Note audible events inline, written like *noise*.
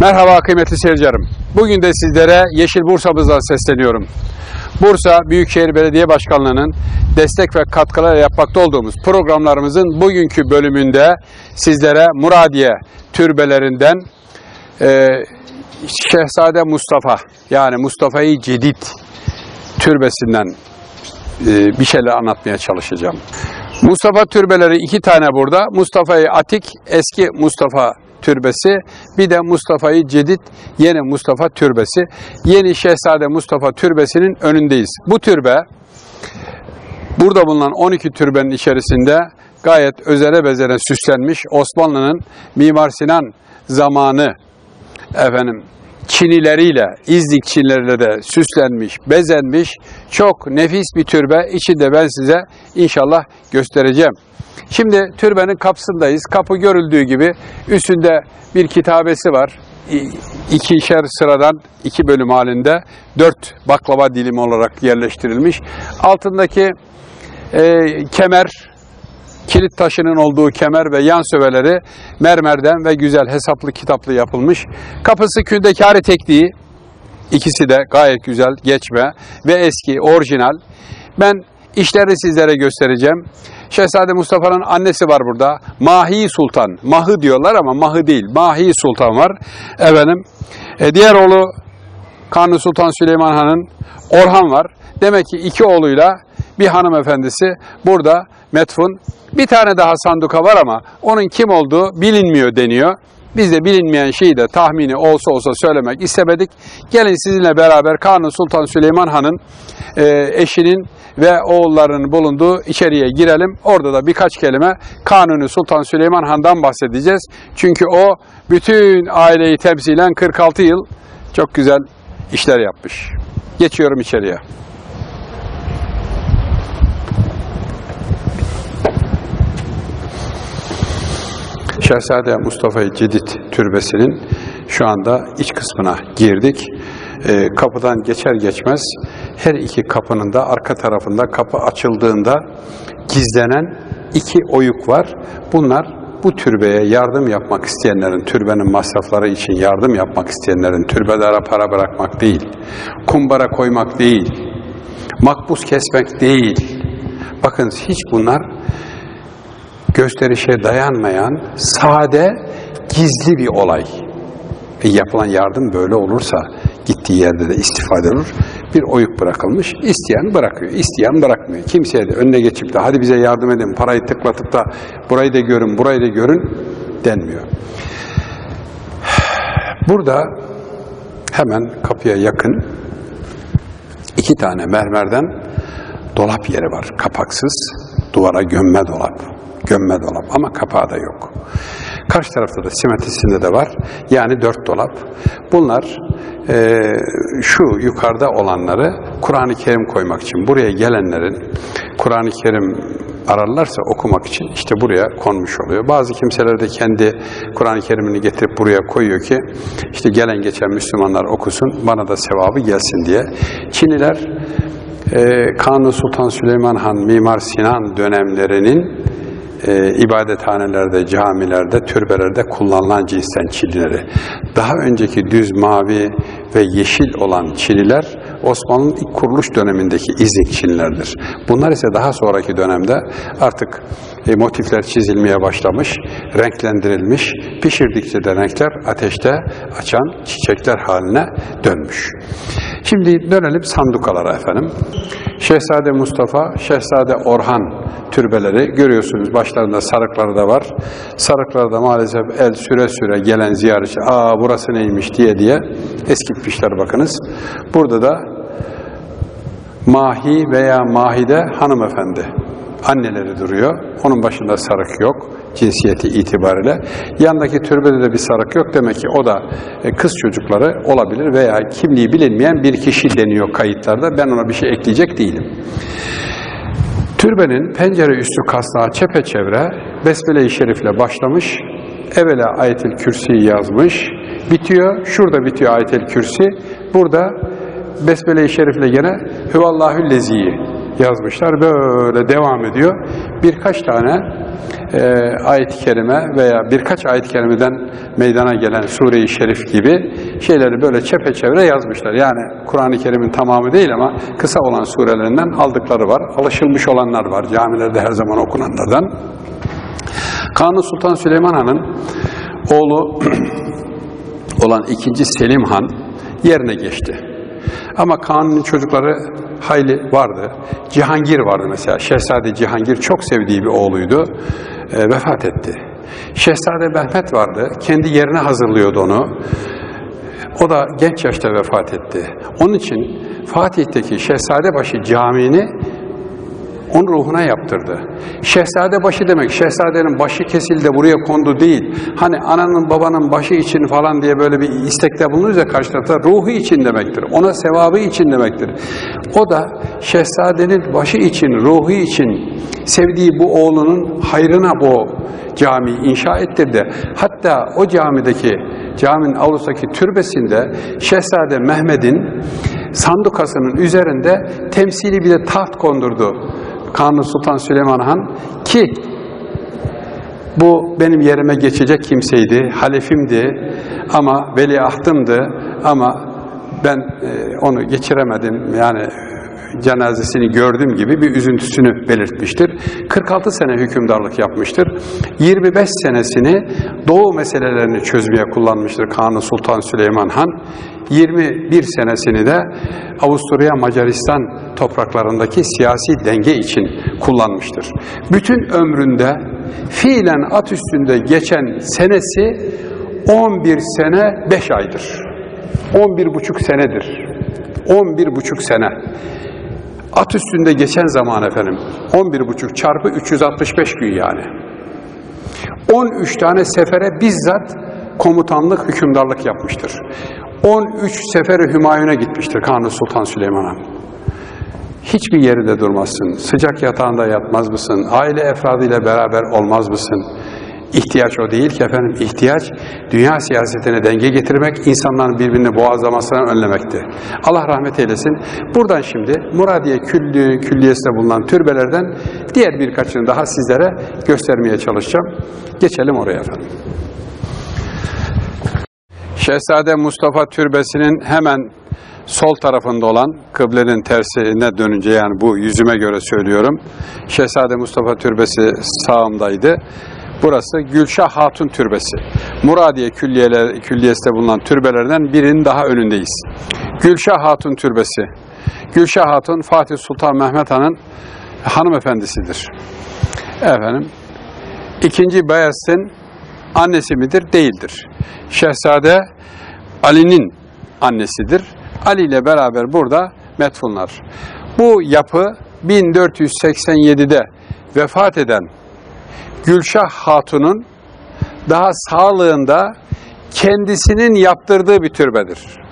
Merhaba kıymetli seyircilerim. Bugün de sizlere Yeşil Bursa'mızdan sesleniyorum. Bursa Büyükşehir Belediye Başkanlığı'nın destek ve katkılarıyla yapmakta olduğumuz programlarımızın bugünkü bölümünde sizlere Muradiye türbelerinden e, Şehzade Mustafa yani Mustafa'yı Cedid türbesinden e, bir şeyler anlatmaya çalışacağım. Mustafa türbeleri iki tane burada. Mustafa'yı Atik, eski Mustafa türbesi. Bir de Mustafa'yı Cedid, yeni Mustafa türbesi. Yeni Şehzade Mustafa türbesinin önündeyiz. Bu türbe, burada bulunan 12 türbenin içerisinde gayet özene bezene süslenmiş. Osmanlı'nın Mimar Sinan zamanı efendim çinileriyle, İznik çinileriyle de süslenmiş, bezenmiş çok nefis bir türbe. İçinde ben size inşallah göstereceğim. Şimdi türbenin kapısındayız. Kapı görüldüğü gibi üstünde bir kitabesi var. İ- İkişer sıradan iki bölüm halinde dört baklava dilimi olarak yerleştirilmiş. Altındaki e, kemer kilit taşının olduğu kemer ve yan söveleri mermerden ve güzel hesaplı kitaplı yapılmış. Kapısı kündekari tekniği. İkisi de gayet güzel geçme ve eski, orijinal. Ben işleri sizlere göstereceğim. Şehzade Mustafa'nın annesi var burada. Mahi Sultan. Mahı diyorlar ama Mahı değil. Mahi Sultan var. Efendim. E, diğer oğlu Kanuni Sultan Süleyman Han'ın Orhan var. Demek ki iki oğluyla bir hanımefendisi burada metfun. Bir tane daha sanduka var ama onun kim olduğu bilinmiyor deniyor. Biz de bilinmeyen şeyi de tahmini olsa olsa söylemek istemedik. Gelin sizinle beraber Kanuni Sultan Süleyman Han'ın e, eşinin ve oğullarının bulunduğu içeriye girelim. Orada da birkaç kelime Kanuni Sultan Süleyman Han'dan bahsedeceğiz. Çünkü o bütün aileyi temsilen 46 yıl çok güzel işler yapmış. Geçiyorum içeriye. Şehzade Mustafa Cedid Türbesi'nin şu anda iç kısmına girdik. Ee, kapıdan geçer geçmez her iki kapının da arka tarafında kapı açıldığında gizlenen iki oyuk var. Bunlar bu türbeye yardım yapmak isteyenlerin, türbenin masrafları için yardım yapmak isteyenlerin türbelere para bırakmak değil, kumbara koymak değil, makbuz kesmek değil. Bakın hiç bunlar gösterişe dayanmayan sade, gizli bir olay. E yapılan yardım böyle olursa gittiği yerde de istifade olur. Bir oyuk bırakılmış. İsteyen bırakıyor, isteyen bırakmıyor. Kimseye de önüne geçip de hadi bize yardım edin, parayı tıklatıp da burayı da görün, burayı da görün denmiyor. Burada hemen kapıya yakın iki tane mermerden dolap yeri var. Kapaksız, duvara gömme dolap. Gömme dolap ama kapağı da yok. Karşı tarafta da simetrisinde de var. Yani dört dolap. Bunlar e, şu yukarıda olanları Kur'an-ı Kerim koymak için buraya gelenlerin Kur'an-ı Kerim ararlarsa okumak için işte buraya konmuş oluyor. Bazı kimseler de kendi Kur'an-ı Kerim'ini getirip buraya koyuyor ki işte gelen geçen Müslümanlar okusun bana da sevabı gelsin diye. Çiniler e, Kanuni Sultan Süleyman Han, Mimar Sinan dönemlerinin e, ibadethanelerde, camilerde, türbelerde kullanılan cinsten çinileri. Daha önceki düz mavi ve yeşil olan çiniler Osmanlı'nın ilk kuruluş dönemindeki İznik çinilerdir. Bunlar ise daha sonraki dönemde artık e, motifler çizilmeye başlamış, renklendirilmiş, pişirdikçe de renkler ateşte açan çiçekler haline dönmüş. Şimdi dönelim sandukalara efendim. Şehzade Mustafa, Şehzade Orhan türbeleri görüyorsunuz. Başlarında sarıkları da var. Sarıklarda maalesef el süre süre gelen ziyaretçi, aa burası neymiş diye diye eskitmişler bakınız. Burada da Mahi veya Mahide hanımefendi anneleri duruyor. Onun başında sarık yok cinsiyeti itibariyle. Yandaki türbede de bir sarık yok. Demek ki o da e, kız çocukları olabilir veya kimliği bilinmeyen bir kişi deniyor kayıtlarda. Ben ona bir şey ekleyecek değilim. Türbenin pencere üstü kasnağı çepeçevre Besmele-i Şerif'le başlamış. Evvela Ayet-el Kürsi'yi yazmış. Bitiyor. Şurada bitiyor Ayet-el Kürsi. Burada Besmele-i Şerif'le gene Hüvallahü Lezi'yi yazmışlar. Böyle devam ediyor. Birkaç tane e, ayet-i kerime veya birkaç ayet-i kerimeden meydana gelen Sure-i Şerif gibi şeyleri böyle çepeçevre yazmışlar. Yani Kur'an-ı Kerim'in tamamı değil ama kısa olan surelerinden aldıkları var. Alışılmış olanlar var camilerde her zaman okunanlardan. Kanuni Sultan Süleyman Han'ın oğlu *clears throat* olan ikinci Selim Han yerine geçti. Ama Kanuni'nin çocukları hayli vardı. Cihangir vardı mesela. Şehzade Cihangir çok sevdiği bir oğluydu. E, vefat etti. Şehzade Mehmet vardı. Kendi yerine hazırlıyordu onu. O da genç yaşta vefat etti. Onun için Fatih'teki Şehzadebaşı Camii'ni onun ruhuna yaptırdı. Şehzade başı demek, şehzadenin başı kesildi buraya kondu değil. Hani ananın babanın başı için falan diye böyle bir istekte bulunursa karşı tarafta ruhu için demektir. Ona sevabı için demektir. O da şehzadenin başı için, ruhu için sevdiği bu oğlunun hayrına bu cami inşa ettirdi. Hatta o camideki, caminin avlusundaki türbesinde Şehzade Mehmet'in sandukasının üzerinde temsili bir de taht kondurdu. Kanuni Sultan Süleyman Han ki bu benim yerime geçecek kimseydi, halefimdi ama veliahtımdı ama ben e, onu geçiremedim. Yani cenazesini gördüğüm gibi bir üzüntüsünü belirtmiştir. 46 sene hükümdarlık yapmıştır. 25 senesini doğu meselelerini çözmeye kullanmıştır Kanuni Sultan Süleyman Han. 21 senesini de Avusturya Macaristan topraklarındaki siyasi denge için kullanmıştır. Bütün ömründe fiilen at üstünde geçen senesi 11 sene 5 aydır. 11 buçuk senedir. 11 buçuk sene. At üstünde geçen zaman efendim 11 buçuk çarpı 365 gün yani. 13 tane sefere bizzat komutanlık, hükümdarlık yapmıştır. 13 seferi Hümayun'a gitmiştir Kanuni Sultan Süleyman Han. Hiçbir yerinde durmazsın. Sıcak yatağında yatmaz mısın? Aile efradıyla beraber olmaz mısın? İhtiyaç o değil ki efendim. İhtiyaç dünya siyasetine denge getirmek, insanların birbirini boğazlamasını önlemekti. Allah rahmet eylesin. Buradan şimdi Muradiye Külli, Külliyesi'nde bulunan türbelerden diğer birkaçını daha sizlere göstermeye çalışacağım. Geçelim oraya efendim. Şehzade Mustafa Türbesi'nin hemen sol tarafında olan kıblenin tersine dönünce yani bu yüzüme göre söylüyorum. Şehzade Mustafa Türbesi sağımdaydı. Burası Gülşah Hatun Türbesi. Muradiye Külliyeler, Külliyesi'de bulunan türbelerden birinin daha önündeyiz. Gülşah Hatun Türbesi. Gülşah Hatun Fatih Sultan Mehmet Han'ın hanımefendisidir. Efendim, ikinci Beyazıt'ın annesi midir? Değildir. Şehzade Ali'nin annesidir. Ali ile beraber burada metfunlar. Bu yapı 1487'de vefat eden Gülşah Hatun'un daha sağlığında kendisinin yaptırdığı bir türbedir.